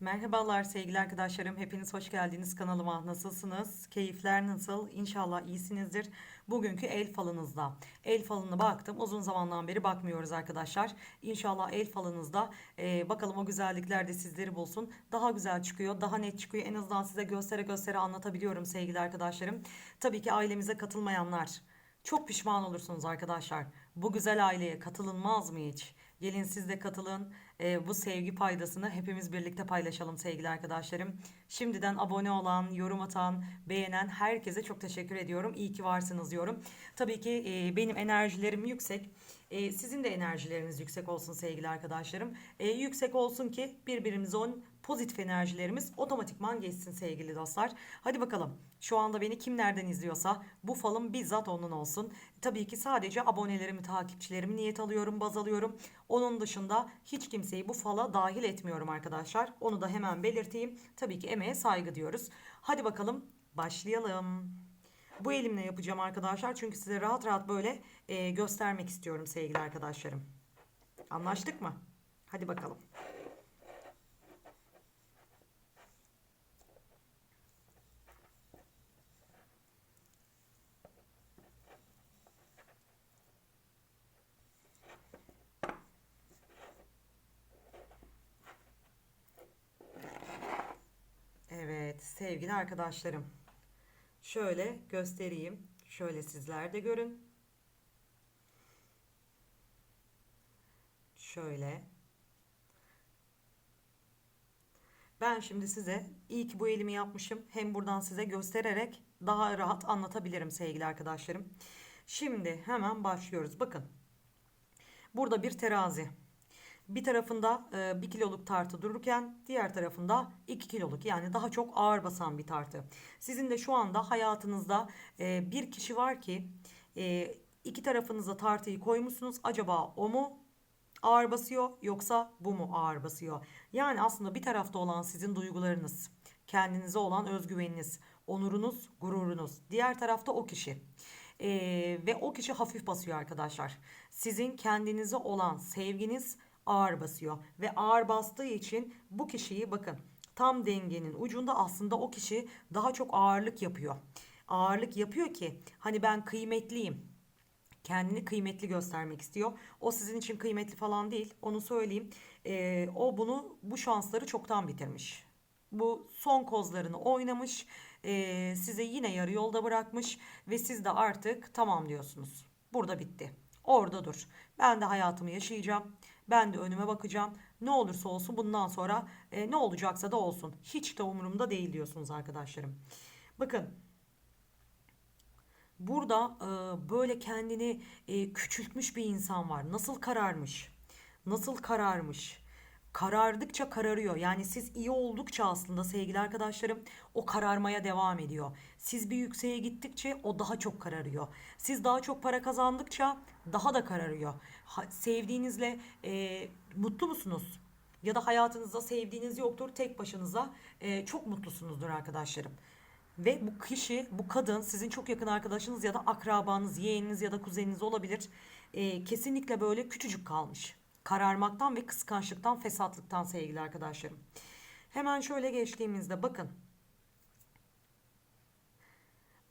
Merhabalar sevgili arkadaşlarım. Hepiniz hoş geldiniz kanalıma. Nasılsınız? Keyifler nasıl? İnşallah iyisinizdir. Bugünkü el falınızda. El falına baktım. Uzun zamandan beri bakmıyoruz arkadaşlar. İnşallah el falınızda e, bakalım o güzellikler de sizleri bulsun. Daha güzel çıkıyor. Daha net çıkıyor. En azından size göstere göstere anlatabiliyorum sevgili arkadaşlarım. Tabii ki ailemize katılmayanlar. Çok pişman olursunuz arkadaşlar. Bu güzel aileye katılınmaz mı hiç? Gelin siz de katılın. Ee, bu sevgi paydasını hepimiz birlikte paylaşalım sevgili arkadaşlarım. Şimdiden abone olan, yorum atan, beğenen herkese çok teşekkür ediyorum. İyi ki varsınız diyorum. Tabii ki e, benim enerjilerim yüksek. E, sizin de enerjileriniz yüksek olsun sevgili arkadaşlarım. E, yüksek olsun ki birbirimizin pozitif enerjilerimiz otomatikman geçsin sevgili dostlar. Hadi bakalım. Şu anda beni kim nereden izliyorsa bu falım bizzat onun olsun. Tabii ki sadece abonelerimi, takipçilerimi niyet alıyorum, baz alıyorum. Onun dışında hiç kimseyi bu fala dahil etmiyorum arkadaşlar. Onu da hemen belirteyim. Tabii ki emeğe saygı diyoruz. Hadi bakalım başlayalım. Bu elimle yapacağım arkadaşlar. Çünkü size rahat rahat böyle e, göstermek istiyorum sevgili arkadaşlarım. Anlaştık mı? Hadi bakalım. Evet sevgili arkadaşlarım. Şöyle göstereyim. Şöyle sizler de görün. Şöyle. Ben şimdi size iyi ki bu elimi yapmışım. Hem buradan size göstererek daha rahat anlatabilirim sevgili arkadaşlarım. Şimdi hemen başlıyoruz. Bakın. Burada bir terazi. Bir tarafında e, 1 kiloluk tartı dururken diğer tarafında 2 kiloluk yani daha çok ağır basan bir tartı. Sizin de şu anda hayatınızda e, bir kişi var ki e, iki tarafınıza tartıyı koymuşsunuz. Acaba o mu ağır basıyor yoksa bu mu ağır basıyor? Yani aslında bir tarafta olan sizin duygularınız, kendinize olan özgüveniniz, onurunuz, gururunuz. Diğer tarafta o kişi. Ee, ve o kişi hafif basıyor arkadaşlar. Sizin kendinize olan sevginiz ağır basıyor ve ağır bastığı için bu kişiyi bakın tam dengenin ucunda aslında o kişi daha çok ağırlık yapıyor. Ağırlık yapıyor ki hani ben kıymetliyim. Kendini kıymetli göstermek istiyor. O sizin için kıymetli falan değil. Onu söyleyeyim. Ee, o bunu bu şansları çoktan bitirmiş. Bu son kozlarını oynamış. Ee, size yine yarı yolda bırakmış ve siz de artık tamam diyorsunuz. Burada bitti. Orada dur. Ben de hayatımı yaşayacağım. Ben de önüme bakacağım. Ne olursa olsun bundan sonra e, ne olacaksa da olsun. Hiç de umurumda değil diyorsunuz arkadaşlarım. Bakın burada e, böyle kendini e, küçültmüş bir insan var. Nasıl kararmış? Nasıl kararmış? Karardıkça kararıyor. Yani siz iyi oldukça aslında sevgili arkadaşlarım o kararmaya devam ediyor. Siz bir yükseğe gittikçe o daha çok kararıyor. Siz daha çok para kazandıkça daha da kararıyor. Ha, sevdiğinizle e, mutlu musunuz? Ya da hayatınızda sevdiğiniz yoktur tek başınıza e, çok mutlusunuzdur arkadaşlarım. Ve bu kişi, bu kadın sizin çok yakın arkadaşınız ya da akrabanız, yeğeniniz ya da kuzeniniz olabilir. E, kesinlikle böyle küçücük kalmış kararmaktan ve kıskançlıktan, fesatlıktan sevgili arkadaşlarım. Hemen şöyle geçtiğimizde bakın.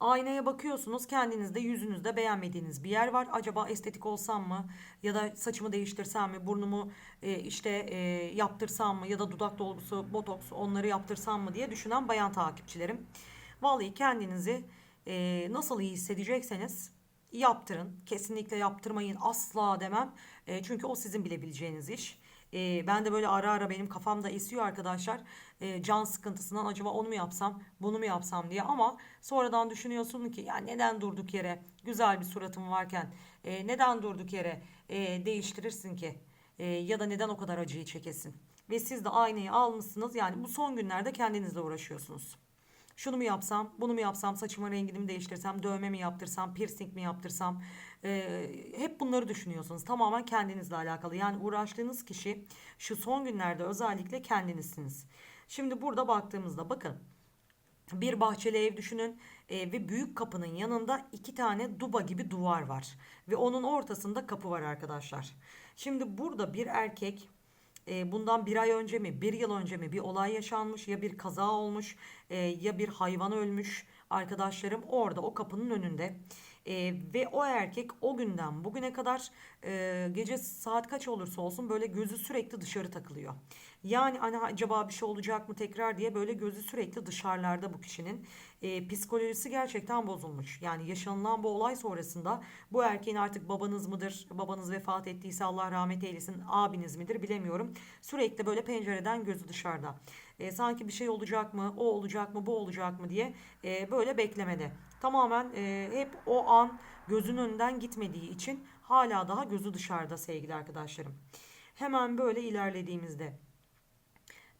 Aynaya bakıyorsunuz kendinizde yüzünüzde beğenmediğiniz bir yer var. Acaba estetik olsam mı ya da saçımı değiştirsem mi burnumu e, işte e, yaptırsam mı ya da dudak dolgusu botoks onları yaptırsam mı diye düşünen bayan takipçilerim. Vallahi kendinizi e, nasıl iyi hissedecekseniz yaptırın. Kesinlikle yaptırmayın asla demem. E, çünkü o sizin bilebileceğiniz iş. E, ben de böyle ara ara benim kafamda esiyor arkadaşlar. E, can sıkıntısından acaba onu mu yapsam, bunu mu yapsam diye. Ama sonradan düşünüyorsun ki ya neden durduk yere güzel bir suratım varken e, neden durduk yere e, değiştirirsin ki? E, ya da neden o kadar acıyı çekesin? Ve siz de aynayı almışsınız. Yani bu son günlerde kendinizle uğraşıyorsunuz. Şunu mu yapsam, bunu mu yapsam, saçımın rengini mi değiştirsem, dövme mi yaptırsam, piercing mi yaptırsam. E, hep bunları düşünüyorsunuz. Tamamen kendinizle alakalı. Yani uğraştığınız kişi şu son günlerde özellikle kendinizsiniz. Şimdi burada baktığımızda bakın. Bir bahçeli ev düşünün e, ve büyük kapının yanında iki tane duba gibi duvar var. Ve onun ortasında kapı var arkadaşlar. Şimdi burada bir erkek e, bundan bir ay önce mi bir yıl önce mi bir olay yaşanmış ya bir kaza olmuş e, ya bir hayvan ölmüş arkadaşlarım orada o kapının önünde. E, ve o erkek o günden bugüne kadar e, gece saat kaç olursa olsun böyle gözü sürekli dışarı takılıyor. Yani hani acaba bir şey olacak mı tekrar diye böyle gözü sürekli dışarılarda bu kişinin. E, psikolojisi gerçekten bozulmuş. Yani yaşanılan bu olay sonrasında bu erkeğin artık babanız mıdır, babanız vefat ettiyse Allah rahmet eylesin, abiniz midir bilemiyorum. Sürekli böyle pencereden gözü dışarıda. E, sanki bir şey olacak mı, o olacak mı, bu olacak mı diye e, böyle beklemede. Tamamen e, hep o an gözün önünden gitmediği için hala daha gözü dışarıda sevgili arkadaşlarım. Hemen böyle ilerlediğimizde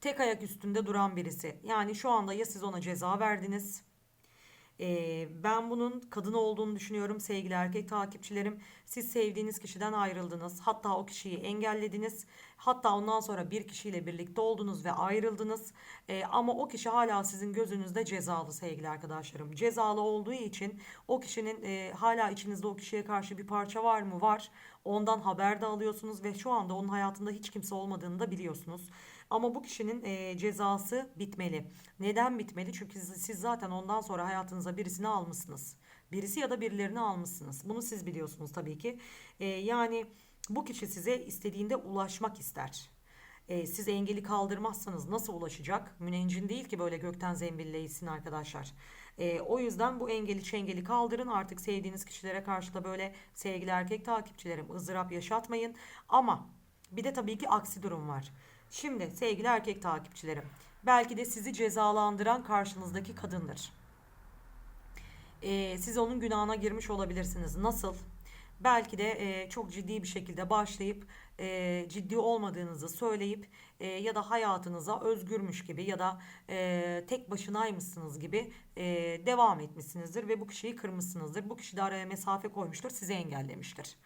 tek ayak üstünde duran birisi. Yani şu anda ya siz ona ceza verdiniz. Ee, ben bunun kadın olduğunu düşünüyorum sevgili erkek takipçilerim. Siz sevdiğiniz kişiden ayrıldınız. Hatta o kişiyi engellediniz. Hatta ondan sonra bir kişiyle birlikte oldunuz ve ayrıldınız. Ee, ama o kişi hala sizin gözünüzde cezalı sevgili arkadaşlarım. Cezalı olduğu için o kişinin e, hala içinizde o kişiye karşı bir parça var mı? Var. Ondan haber de alıyorsunuz ve şu anda onun hayatında hiç kimse olmadığını da biliyorsunuz. Ama bu kişinin e, cezası bitmeli. Neden bitmeli? Çünkü siz, zaten ondan sonra hayatınıza birisini almışsınız. Birisi ya da birilerini almışsınız. Bunu siz biliyorsunuz tabii ki. E, yani bu kişi size istediğinde ulaşmak ister. E, siz engeli kaldırmazsanız nasıl ulaşacak? Müneccin değil ki böyle gökten zembilleysin arkadaşlar. E, o yüzden bu engeli çengeli kaldırın. Artık sevdiğiniz kişilere karşı da böyle sevgili erkek takipçilerim ızdırap yaşatmayın. Ama bir de tabii ki aksi durum var. Şimdi sevgili erkek takipçilerim, belki de sizi cezalandıran karşınızdaki kadındır. Ee, siz onun günahına girmiş olabilirsiniz. Nasıl? Belki de e, çok ciddi bir şekilde başlayıp e, ciddi olmadığınızı söyleyip e, ya da hayatınıza özgürmüş gibi ya da e, tek başınaymışsınız gibi e, devam etmişsinizdir ve bu kişiyi kırmışsınızdır. Bu kişi de araya mesafe koymuştur, sizi engellemiştir.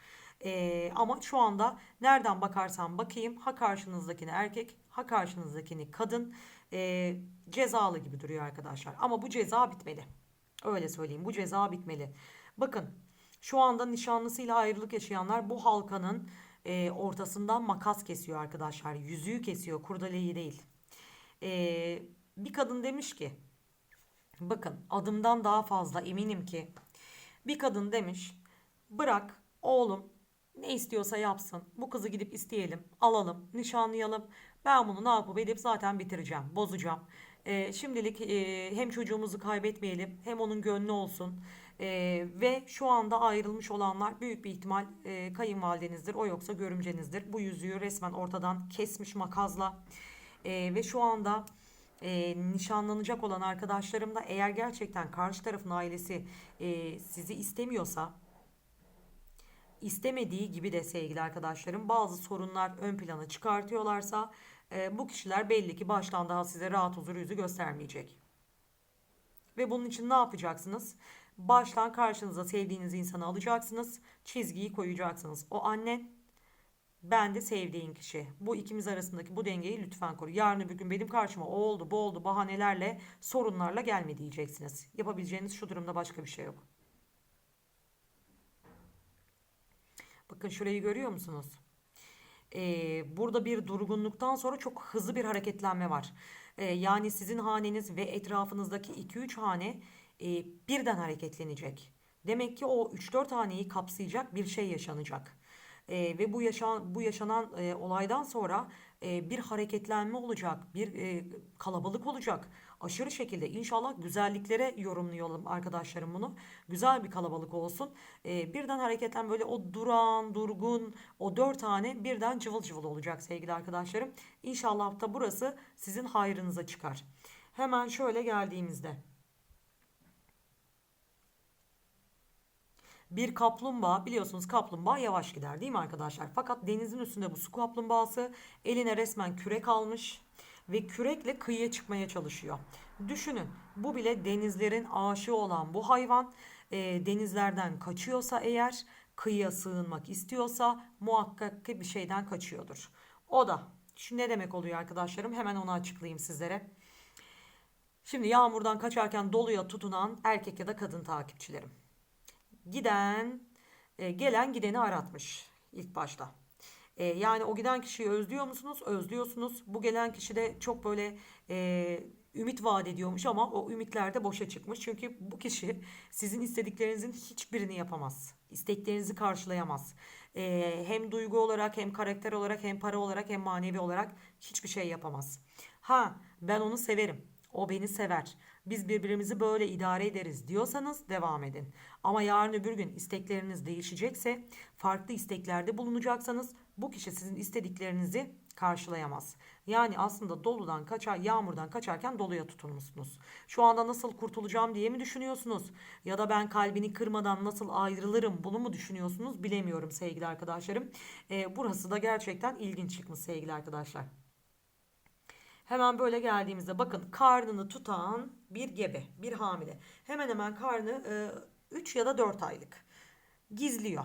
Ee, ama şu anda nereden bakarsam bakayım ha karşınızdakini erkek ha karşınızdakini kadın e, cezalı gibi duruyor arkadaşlar. Ama bu ceza bitmeli. Öyle söyleyeyim bu ceza bitmeli. Bakın şu anda nişanlısıyla ayrılık yaşayanlar bu halkanın e, ortasından makas kesiyor arkadaşlar. Yüzüğü kesiyor kurdeleyi değil. E, bir kadın demiş ki bakın adımdan daha fazla eminim ki bir kadın demiş bırak oğlum ne istiyorsa yapsın. Bu kızı gidip isteyelim, alalım, nişanlayalım. Ben bunu ne yapıp edip zaten bitireceğim, bozacağım. E, şimdilik e, hem çocuğumuzu kaybetmeyelim hem onun gönlü olsun. E, ve şu anda ayrılmış olanlar büyük bir ihtimal e, kayınvalidenizdir. O yoksa görümcenizdir. Bu yüzüğü resmen ortadan kesmiş makazla. E, ve şu anda e, nişanlanacak olan arkadaşlarım da eğer gerçekten karşı tarafın ailesi e, sizi istemiyorsa istemediği gibi de sevgili arkadaşlarım bazı sorunlar ön plana çıkartıyorlarsa e, bu kişiler belli ki baştan daha size rahat huzur yüzü göstermeyecek. Ve bunun için ne yapacaksınız? Baştan karşınıza sevdiğiniz insanı alacaksınız. Çizgiyi koyacaksınız. O annen ben de sevdiğin kişi. Bu ikimiz arasındaki bu dengeyi lütfen koru. Yarın bir gün benim karşıma o oldu bu oldu bahanelerle sorunlarla gelme diyeceksiniz. Yapabileceğiniz şu durumda başka bir şey yok. Bakın şurayı görüyor musunuz? Ee, burada bir durgunluktan sonra çok hızlı bir hareketlenme var. Ee, yani sizin haneniz ve etrafınızdaki 2-3 hane e, birden hareketlenecek. Demek ki o 3-4 haneyi kapsayacak bir şey yaşanacak. Ee, ve bu yaşan bu yaşanan e, olaydan sonra e, bir hareketlenme olacak, bir e, kalabalık olacak aşırı şekilde inşallah güzelliklere yorumlayalım arkadaşlarım bunu. Güzel bir kalabalık olsun. E, birden hareketten böyle o duran, durgun o dört tane birden cıvıl cıvıl olacak sevgili arkadaşlarım. İnşallah da burası sizin hayrınıza çıkar. Hemen şöyle geldiğimizde. Bir kaplumbağa biliyorsunuz kaplumbağa yavaş gider değil mi arkadaşlar? Fakat denizin üstünde bu su kaplumbağası eline resmen kürek almış ve kürekle kıyıya çıkmaya çalışıyor. Düşünün bu bile denizlerin aşığı olan bu hayvan e, denizlerden kaçıyorsa eğer kıyıya sığınmak istiyorsa muhakkak ki bir şeyden kaçıyordur. O da şu ne demek oluyor arkadaşlarım hemen onu açıklayayım sizlere. Şimdi yağmurdan kaçarken doluya tutunan erkek ya da kadın takipçilerim. Giden, e, gelen gideni aratmış ilk başta. E, yani o giden kişiyi özlüyor musunuz? Özlüyorsunuz. Bu gelen kişi de çok böyle e, ümit vaat ediyormuş ama o ümitler de boşa çıkmış. Çünkü bu kişi sizin istediklerinizin hiçbirini yapamaz. İsteklerinizi karşılayamaz. E, hem duygu olarak hem karakter olarak hem para olarak hem manevi olarak hiçbir şey yapamaz. Ha ben onu severim. O beni sever. Biz birbirimizi böyle idare ederiz diyorsanız devam edin. Ama yarın öbür gün istekleriniz değişecekse, farklı isteklerde bulunacaksanız bu kişi sizin istediklerinizi karşılayamaz. Yani aslında doludan kaçar, yağmurdan kaçarken doluya tutulmuşsunuz. Şu anda nasıl kurtulacağım diye mi düşünüyorsunuz? Ya da ben kalbini kırmadan nasıl ayrılırım bunu mu düşünüyorsunuz? Bilemiyorum sevgili arkadaşlarım. Ee, burası da gerçekten ilginç çıkmış sevgili arkadaşlar. Hemen böyle geldiğimizde bakın karnını tutan bir gebe, bir hamile. Hemen hemen karnı 3 ya da 4 aylık gizliyor.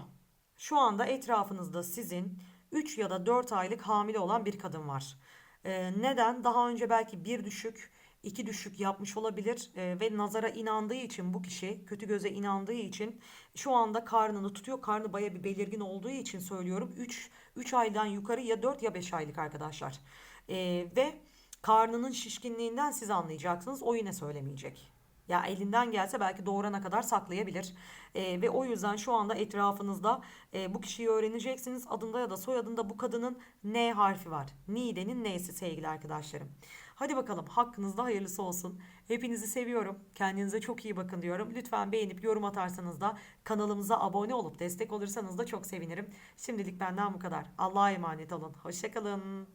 Şu anda etrafınızda sizin 3 ya da 4 aylık hamile olan bir kadın var. E, neden? Daha önce belki bir düşük, iki düşük yapmış olabilir e, ve nazara inandığı için bu kişi kötü göze inandığı için şu anda karnını tutuyor. Karnı baya bir belirgin olduğu için söylüyorum. 3 3 aydan yukarı ya 4 ya 5 aylık arkadaşlar. E, ve karnının şişkinliğinden siz anlayacaksınız. O yine söylemeyecek. Ya elinden gelse belki doğurana kadar saklayabilir. Ee, ve o yüzden şu anda etrafınızda e, bu kişiyi öğreneceksiniz. Adında ya da soyadında bu kadının N harfi var. Nide'nin N'si sevgili arkadaşlarım. Hadi bakalım hakkınızda hayırlısı olsun. Hepinizi seviyorum. Kendinize çok iyi bakın diyorum. Lütfen beğenip yorum atarsanız da kanalımıza abone olup destek olursanız da çok sevinirim. Şimdilik benden bu kadar. Allah'a emanet olun. Hoşçakalın.